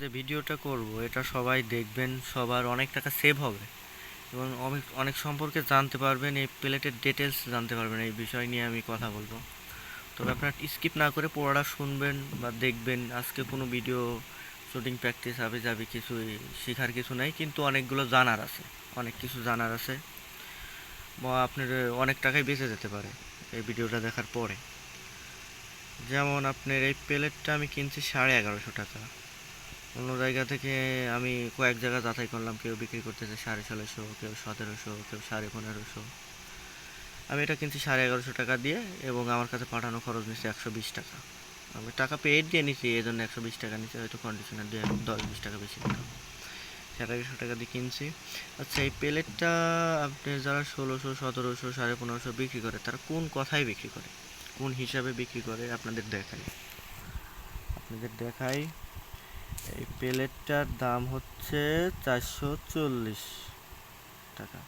যে ভিডিওটা করব, এটা সবাই দেখবেন, সবার অনেক টাকা সেভ হবে। এবং অনেক অনেক সম্পর্কে জানতে পারবেন, এই প্লেটের ডিটেলস জানতে পারবেন, এই বিষয় নিয়ে আমি কথা বলব। তবে আপনারা স্কিপ না করে পড়াটা শুনবেন বা দেখবেন, আজকে কোনো ভিডিও শুটিং প্র্যাকটিস হবে যাবে কিছু শেখার কিছু নাই, কিন্তু অনেকগুলো জানার আছে, অনেক কিছু জানার আছে। বা আপনার অনেক টাকাই বেঁচে যেতে পারে এই ভিডিওটা দেখার পরে। যেমন আপনার এই প্লেটটা আমি কিনছি সাড়ে এগারোশো টাকা। অন্য জায়গা থেকে আমি কয়েক জায়গা যাচাই করলাম, কেউ বিক্রি করতেছে সাড়ে ষোলোশো, কেউ সতেরোশো, কেউ সাড়ে পনেরোশো। আমি এটা কিনছি সাড়ে এগারোশো টাকা দিয়ে এবং আমার কাছে পাঠানো খরচ নিচ্ছে একশো বিশ টাকা। আমি টাকা পেড দিয়ে নিচ্ছি এই জন্য একশো বিশ টাকা নিচ্ছি হয়তো কন্ডিশনার দিয়ে দশ বিশ টাকা বেশি নিতাম সাড়ে এগারোশো টাকা দিয়ে কিনছি। আচ্ছা এই প্লেটটা আপনি যারা ষোলোশো, সতেরোশো, সাড়ে পনেরোশো বিক্রি করে, তারা কোন কথায় বিক্রি করে? কোন হিসাবে বিক্রি করে? আপনাদের দেখাই। আপনাদের দেখাই। এই প্লেটটার দাম হচ্ছে চারশো চল্লিশ টাকা।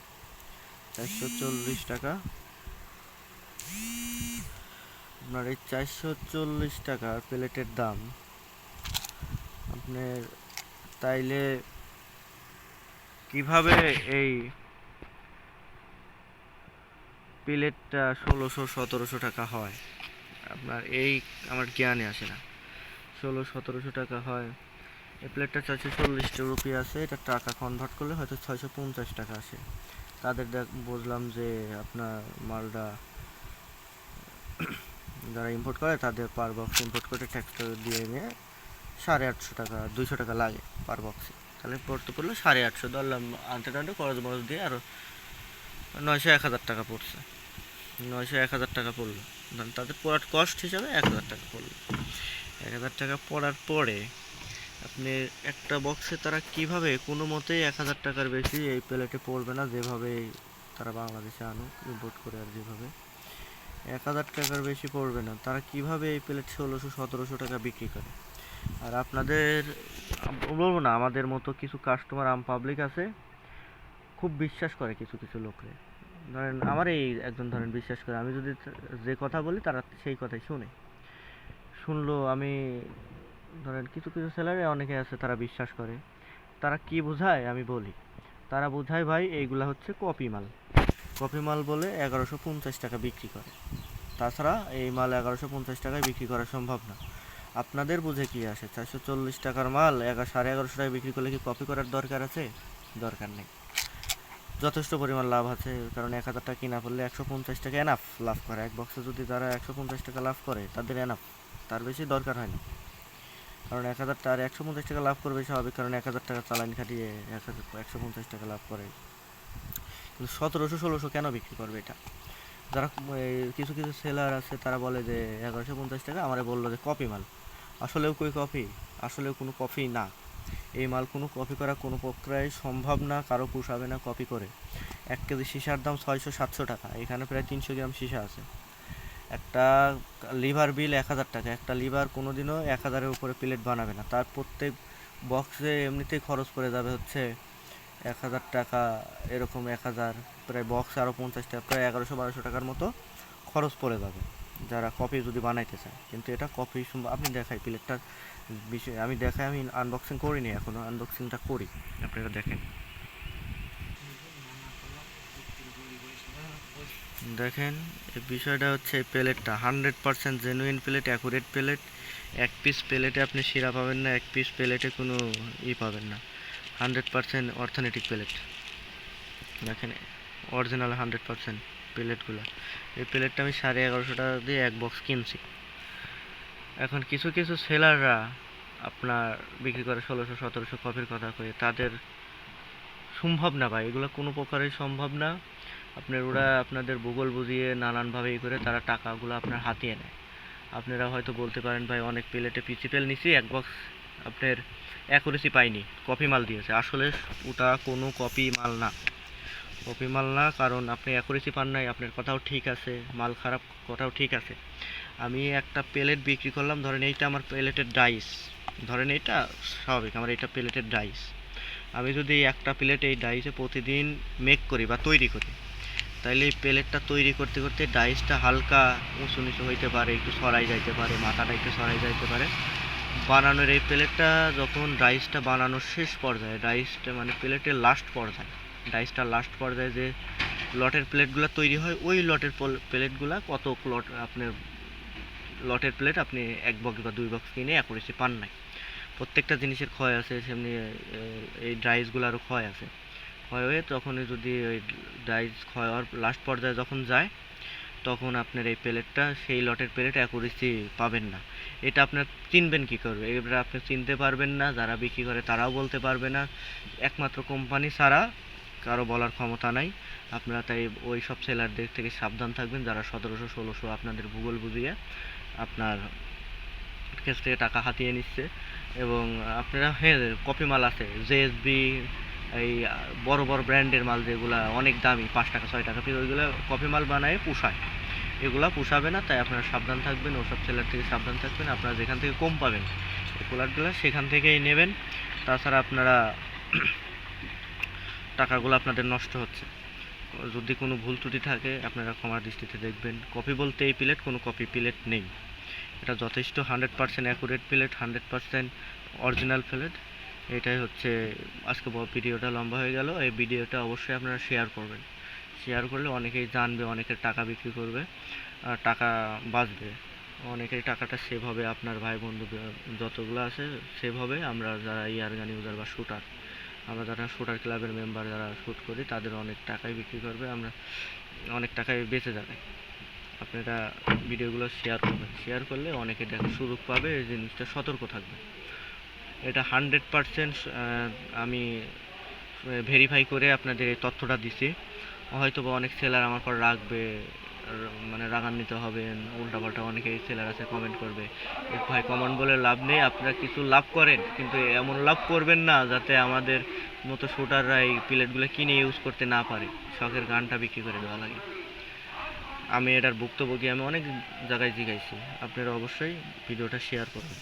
চারশো চল্লিশ টাকা। আপনার এই চারশো চল্লিশ টাকা প্লেটের দাম, আপনার তাইলে কীভাবে এই প্লেটটা ষোলোশো সতেরোশো টাকা হয়? আপনার এই আমার জ্ঞানে আসে না। ষোলো সতেরোশো টাকা হয় এই প্লেটটা ছয়শো চল্লিশ রুপি আছে, এটা টাকা কনভার্ট করলে হয়তো ছয়শো পঞ্চাশ টাকা আসে। তাদের দেখ, বুঝলাম যে আপনার মালটা যারা ইম্পোর্ট করে তাদের পার বক্স ইম্পোর্ট করে ট্যাক্সটা দিয়ে নিয়ে সাড়ে আটশো টাকা, দুইশো টাকা লাগে পার বক্সে তাহলে পড়তে পড়ল সাড়ে আটশো, ধরলাম আনতে টানতে খরচ মরচ দিয়ে আরও নয়শো এক হাজার টাকা পড়ছে। নয়শো এক হাজার টাকা পড়ল। তাদের পড়ার কস্ট হিসাবে এক হাজার টাকা পড়ল। এক হাজার টাকা পড়ার পরে আপনি একটা বক্সে তারা কীভাবে কোনো মতেই এক হাজার টাকার বেশি এই প্লেটে পড়বে না, যেভাবে তারা বাংলাদেশে আনুক ইম্পোর্ট করে আর যেভাবে। এক হাজার টাকার বেশি পড়বে না, তারা কীভাবে এই প্লেট ষোলোশো সতেরোশো টাকা বিক্রি করে? আর আপনাদের, বলব না, আমাদের মতো কিছু কাস্টমার আম পাবলিক আছে, খুব বিশ্বাস করে কিছু কিছু লোকরে। ধরেন আমার এই একজন ধরেন বিশ্বাস করে, আমি যদি যে কথা বলি, তারা সেই কথাই শুনে। শুনলো, আমি ধরেন কিছু কিছু সেলারে অনেকে আছে, তারা বিশ্বাস করে। তারা কি বোঝায় আমি বলি। তারা বোঝায়, ভাই, এইগুলা হচ্ছে কপি মাল। কপি মাল বলে এগারোশো পঞ্চাশ টাকা বিক্রি করে। তাছাড়া এই মাল এগারোশো পঞ্চাশ টাকায় বিক্রি করা সম্ভব না। আপনাদের বুঝে কি আসে? চারশো চল্লিশ টাকার মাল এগারো সাড়ে এগারোশো টাকায় বিক্রি করলে কি কপি করার দরকার আছে? দরকার নেই। যথেষ্ট পরিমাণ লাভ আছে, কারণ এক হাজার টাকা কিনা পড়লে একশো পঞ্চাশ টাকা এনাফ লাভ করে। এক বক্সে যদি তারা একশো পঞ্চাশ টাকা লাভ করে, তাদের এনাফ তার বেশি দরকার হয় না। কারণ এক হাজার টাকা একশো পঞ্চাশ টাকা লাভ করবে স্বাভাবিক, কারণ এক হাজার টাকা চালান খাটিয়ে এক হাজার একশো পঞ্চাশ টাকা লাভ করে। কিন্তু সতেরোশো, ষোলোশো কেন বিক্রি করবে এটা? যারা কিছু কিছু সেলার আছে, তারা বলে যে এগারোশো পঞ্চাশ টাকা, আমার বলল যে কপি মাল। আসলেও কই কপি আসলেও কোনো কপি না। এই মাল কোনো কপি করা কোনো প্রক্রিয়ায় সম্ভব না, কারও পোষাবে না কপি করে। এক কেজি সীসার দাম ছয়শো, সাতশো টাকা। এখানে প্রায় তিনশো গ্রাম সীসা আছে। একটা লিভার বিল এক হাজার টাকা। একটা লিভার কোনো দিনও এক হাজারের উপরে প্লেট বানাবে না। তার প্রত্যেক বক্সে এমনিতেই খরচ পড়ে যাবে হচ্ছে এক হাজার টাকা, এরকম এক হাজার, প্রায় বক্স আরও পঞ্চাশ টাকা, প্রায় এগারোশো বারোশো টাকার মতো খরচ পড়ে যাবে যারা কপি যদি বানাইতে চায়। কিন্তু এটা কপি আপনি দেখাই প্লেটটার বিষয়, আমি দেখাই, আমি আনবক্সিং করিনি এখনও আনবক্সিংটা করি। আপনারা দেখেন। দেখেন, এই বিষয়টা হচ্ছে এই প্লেটটা। Hundred percent genuine plate accurate plate এক পিস প্লেটে আপনি শিরা পাবেন না, এক পিস প্লেটে কোনো ই পাবেন না। হান্ড্রেড পার্সেন্ট অর্থোনেটিক প্লেট দেখেন অরিজিনাল হান্ড্রেড পার্সেন্ট প্লেটগুলো এই প্লেটটা আমি সাড়ে এগারোশো টাকা দিয়ে এক বক্স কিনছি। এখন কিছু কিছু সেলাররা আপনার বিক্রি করে ষোলোশো, সতেরোশো কপির কথা কয়ে। তাদের সম্ভব না ভাই, এগুলো কোনো প্রকারেই সম্ভব না। আপনার ওরা আপনাদের ভূগোল বুঝিয়ে নানানভাবে ই করে তারা টাকাগুলো আপনার হাতিয়ে নেয়। আপনারা হয়তো বলতে পারেন ভাই অনেক প্লেটে পিচিপেল নিছি এক বক্স আপনার অ্যাকুরেসি পাইনি কপি মাল দিয়েছে। আসলে ওটা কোনো কপি মাল না। কপি মাল না কারণ আপনি অ্যাকুরেসি পান নাই আপনার কথাও ঠিক আছে মাল খারাপ কথাও ঠিক আছে। আমি একটা প্লেট বিক্রি করলাম ধরেন এইটা আমার প্লেটের ডাইস ধরেন এইটা স্বাভাবিক আমার এইটা প্লেটের ডাইস আমি যদি একটা প্লেট এই ডাইসে প্রতিদিন মেক করি বা তৈরি করি তাইলে এই প্লেটটা তৈরি করতে করতে ডাইসটা হালকা উঁচু নিচু হইতে পারে, একটু সরাই যাইতে পারে, মাথাটা একটু সরাই যাইতে পারে। বানানোর এই প্লেটটা যখন ডাইসটা বানানোর শেষ পর্যায়ে, ডাইসটা মানে প্লেটের লাস্ট পর্যায়ে, ডাইসটা লাস্ট পর্যায়ে যে লটের প্লেটগুলো তৈরি হয়, ওই লটের প্লেটগুলো কত লট আপনার লটের প্লেট আপনি এক বক্স বা দুই বক্স কিনে অ্যাকুরেসি পান নাই। প্রত্যেকটা জিনিসের ক্ষয় আছে, সেমনি এই ডাইসগুলোরও ক্ষয় আছে। হয়ে তখনই যদি ওই ডাইস হওয়ার লাস্ট পর্যায়ে যখন যায়, তখন আপনার এই প্লেটটা সেই লটের প্লেট অ্যাকুরেসি পাবেন না। এটা আপনার চিনবেন কি করবে এবার আপনি চিনতে পারবেন না, যারা বিক্রি করে তারাও বলতে পারবে না। একমাত্র কোম্পানি ছাড়া কারও বলার ক্ষমতা নাই। আপনারা তাই ওই সব সেলারদের থেকে সাবধান থাকবেন, যারা সতেরোশো, ষোলোশো আপনাদের ভূগোল বুঝিয়ে আপনার কাছ থেকে টাকা হাতিয়ে নিচ্ছে। এবং আপনারা হ্যাঁ কপি মাল আছে জেএসবি এই বড় বড় ব্র্যান্ডের মাল যেগুলা অনেক দামি, পাঁচ টাকা, ছয় টাকা পিস ওইগুলো কপি মাল বানায়, পুষায়। এগুলা পুষাবে না, তাই আপনারা সাবধান থাকবেন, ওসব সেলার থেকে সাবধান থাকবেন, আপনারা যেখান থেকে কম পাবেন কুলারগুলো সেখান থেকেই নেবেন। তাছাড়া আপনারা টাকাগুলো আপনাদের নষ্ট হচ্ছে। যদি কোনো ভুল ত্রুটি থাকে, আপনারা ক্ষমার দৃষ্টিতে দেখবেন। কপি বলতে এই প্লেট, কোনো কপি প্লেট নেই। এটা যথেষ্ট hundred percent accurate plate hundred percent original plate. এটাই হচ্ছে আজকে ভিডিওটা লম্বা হয়ে গেল। এই ভিডিওটা অবশ্যই আপনারা শেয়ার করবেন। শেয়ার করলে অনেকেই জানবে, অনেকের টাকা বিক্রি করবে, আর টাকা বাঁচবে। অনেকের টাকাটা সেভ হবে, আপনার ভাই বন্ধু যতগুলো আছে সেভ হবে। আমরা যারা ইয়ারগান ইউজার বা শুটার, আমরা যারা শুটার ক্লাবের মেম্বার যারা শ্যুট করি, তাদের অনেক টাকাই বিক্রি করবে। আমরা অনেক টাকায় বেঁচে যাবে। আপনারা ভিডিওগুলো শেয়ার করবেন। শেয়ার করলে অনেকে দেখার সুযোগ পাবে, এই জিনিসটা সতর্ক থাকবে। এটা হান্ড্রেড পারসেন্ট আমি ভেরিফাই করে আপনাদের এই তথ্যটা দিছি। হয়তো বা অনেক সেলার আমার পর রাখবে মানে রাগান্বিত হবেন, উল্টাপাল্টা অনেকেই সেলার আছে কমেন্ট করবে। ভাই কমেন্ট বলে লাভ নেই, আপনারা কিছু লাভ করেন, কিন্তু এমন লাভ করবেন না যাতে আমাদের মতো শুটাররা এই প্লেটগুলো কিনে ইউজ করতে না পারে। শখের গানটা বিক্রি করে দেওয়া লাগে। আমি এটার ভুক্তভোগী আমি অনেক জায়গায় জিগাইছি। আপনারা অবশ্যই ভিডিওটা শেয়ার করবেন